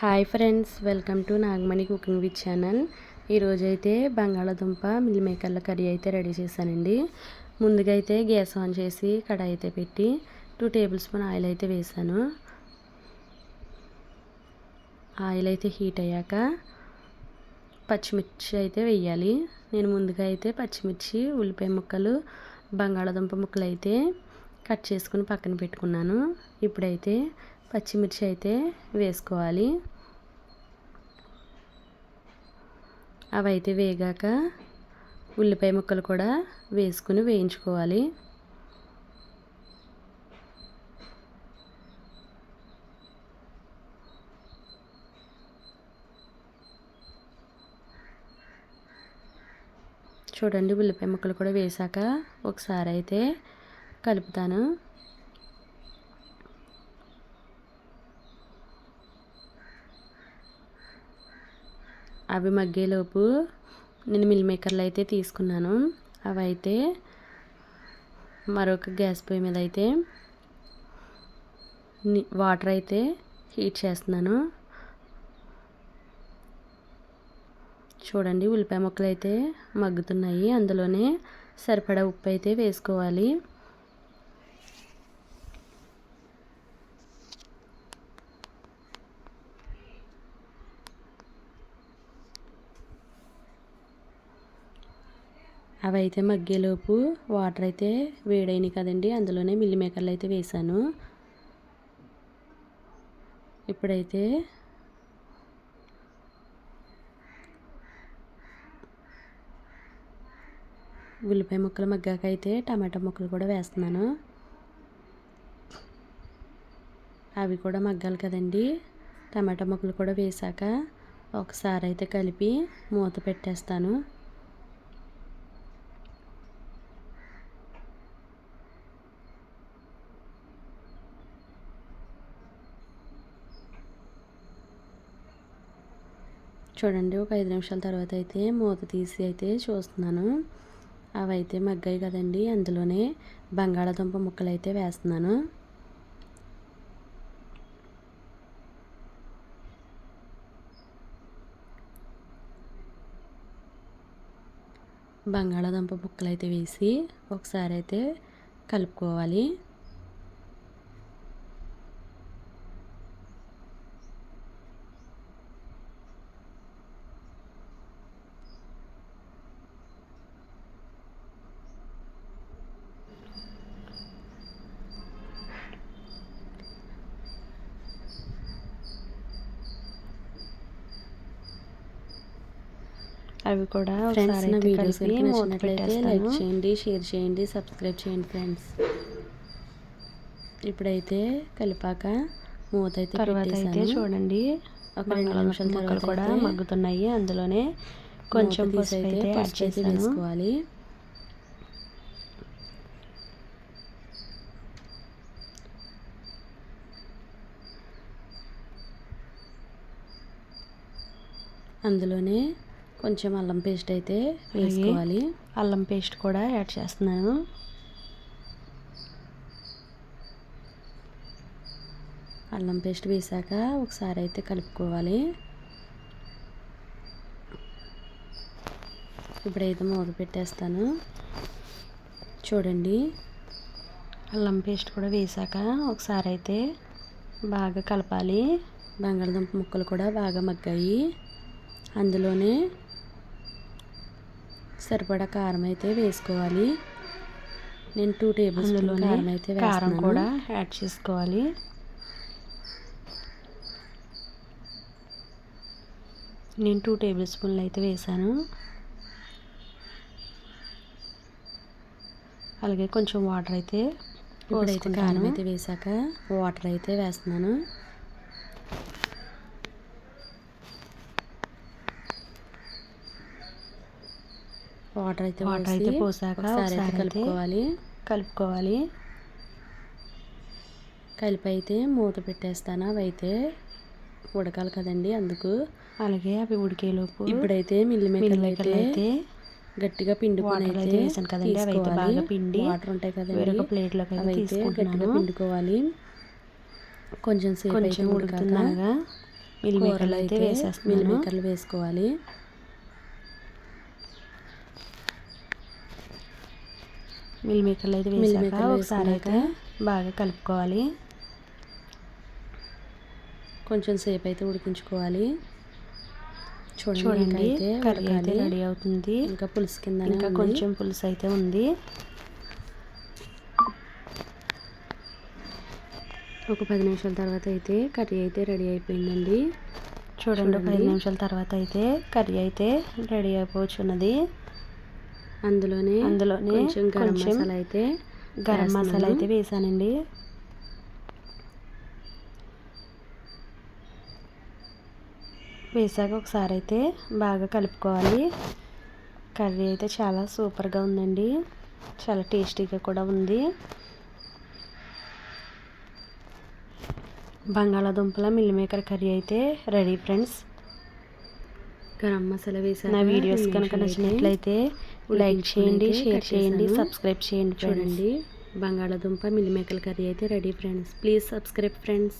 Hi friends welcome to Nagamani cooking with channel ఈరోజు అయితే బంగాళాదుంప మిల్ మేకర్ల కర్రీ అయితే రెడీ చేశానండి. ముందుగా అయితే గ్యాస్ ఆన్ చేసి కడాయి అయితే పెట్టి టూ టేబుల్ స్పూన్ ఆయిల్ అయితే వేసాను ఆయిల్ అయితే హీట్ అయ్యాక పచ్చిమిర్చి అయితే వేయాలి. నేను ముందుగా అయితే పచ్చిమిర్చి ఉల్లిపాయ ముక్కలు బంగాళాదుంప ముక్కలు అయితే కట్ చేసుకుని పక్కన పెట్టుకున్నాను. ఇప్పుడైతే పచ్చిమిర్చి అయితే వేసుకోవాలి. అవి అయితే వేగాక ఉల్లిపాయ ముక్కలు కూడా వేసుకుని వేయించుకోవాలి. చూడండి ఉల్లిపాయ ముక్కలు కూడా వేసాక ఒకసారి అయితే కలుపుతాను. అవి మగ్గేలోపు నేను మిల్ మేకర్లు అయితే తీసుకున్నాను. అవి అయితే మరొక గ్యాస్ పొయ్యి మీద అయితే వాటర్ అయితే హీట్ చేస్తున్నాను. చూడండి ఉల్లిపాయ ముక్కలు అయితే మగ్గుతున్నాయి. అందులోనే సరిపడా ఉప్పు అయితే వేసుకోవాలి. అవి అయితే మగ్గేలోపు వాటర్ అయితే వేడైనాయి కదండి. అందులోనే మిల్లి మేకర్లు అయితే వేసాను ఇప్పుడైతే ఉల్లిపాయ ముక్కలు మగ్గాక అయితే టమాటా ముక్కలు కూడా వేస్తున్నాను. అవి కూడా మగ్గాలి కదండి. టమాటా ముక్కలు కూడా వేసాక ఒకసారి అయితే కలిపి మూత పెట్టేస్తాను. చూడండి ఒక ఐదు నిమిషాల తర్వాత అయితే మూత తీసి అయితే చూస్తున్నాను. అవి అయితే మగ్గాయి కదండి. అందులోనే బంగాళాదుంప ముక్కలు అయితే వేస్తున్నాను. బంగాళాదుంప ముక్కలు అయితే వేసి ఒకసారి అయితే కలుపుకోవాలి. అవి కూడా ఫ్రెండ్స్ నా వీడియోస్ నచ్చినట్లయితే లైక్ చేయండి షేర్ చేయండి సబ్స్క్రైబ్ చేయండి ఫ్రెండ్స్. ఇప్పుడైతే కలిపాక మూత అయితే తర్వాత అయితే చూడండి. ఒక రెండు నిమిషాల తర్వాత కూడా మగ్గుతున్నాయి. అందులోనే కొంచెం పసుపు అయితే యాడ్ చేసి వేసుకోవాలి. అందులోనే కొంచెం అల్లం పేస్ట్ అయితే వేసుకోవాలి. అల్లం పేస్ట్ కూడా యాడ్ చేస్తున్నాను. అల్లం పేస్ట్ వేసాక ఒకసారి అయితే కలుపుకోవాలి. ఇప్పుడైతే మూత పెట్టేస్తాను. చూడండి. అల్లం పేస్ట్ కూడా వేసాక ఒకసారి అయితే బాగా కలపాలి. బంగాళదుంప ముక్కలు కూడా బాగా మగ్గాయి. అందులోనే సరిపడా కారం అయితే వేసుకోవాలి. నేను టూ టేబుల్ స్పూన్ కారం అయితే కారం కూడా యాడ్ చేసుకోవాలి. నేను టూ టేబుల్ స్పూన్లు అయితే వేసాను. అలాగే కొంచెం వాటర్ అయితే ఇప్పుడైతే కారం అయితే వేసాక వాటర్ అయితే వేస్తున్నాను. వాటర్ అయితే వాటర్ అయితే పోసాక ఒకసారి కలుపుకోవాలి. కలుపుకోవాలి. కలిపి అయితే మూత పెట్టేస్తాను. అవి అయితే ఉడకాలి కదండి అందుకు. అలాగే అవి ఉడికేలోపు ఇప్పుడైతే మిల్లి మేకర్లు అయితే గట్టిగా పిండుకొని అయితే వేసాను కదండి. అవి అయితే బాగా పిండి వాటర్ ఉంటాయి కదండి. వేరొక ప్లేట్లోకి అవి అయితే గట్టిగా పిండుకోవాలి. కొంచెం సేపు కొంచెం ఉడుకుతున్నాగా మిల్ కూరలు మేకర్లు అయితే అయితే మిల్ మేకర్లు వేసుకోవాలి. మిల్ మేకర్లు అయితే వేసాక ఒకసారి అయితే బాగా కలుపుకోవాలి. కొంచెం సేపు అయితే ఉడికించుకోవాలి. చూడండి కర్రీ అయితే. రెడీ అవుతుంది. ఇంకా పులుసు కింద ఇంకా కొంచెం పులుసు అయితే ఉంది. ఒక పది నిమిషాల తర్వాత అయితే కర్రీ అయితే రెడీ అయిపోయిందండి. చూడండి ఒక చూడండి. నిమిషాల తర్వాత అయితే కర్రీ అయితే రెడీ అయిపోవచ్చున్నది అందులోనే అందులోనే కొంచెం మసాలా అయితే గరం మసాలా. అయితే వేసానండి. వేసాక ఒకసారి అయితే బాగా కలుపుకోవాలి. కర్రీ అయితే చాలా సూపర్గా ఉందండి. చాలా టేస్టీగా కూడా ఉంది. బంగాళాదుంపల మిల్ మేకర్ కర్రీ అయితే రెడీ ఫ్రెండ్స్. గరం మసాలా వేసాక నా వీడియోస్ కనుక నచ్చినట్లయితే లైక్ చేయండి షేర్ చేయండి. సబ్స్క్రైబ్ చేయండి చూడండి. బంగాళాదుంప మిల్లిమేకల కర్రీ అయితే ready friends please subscribe friends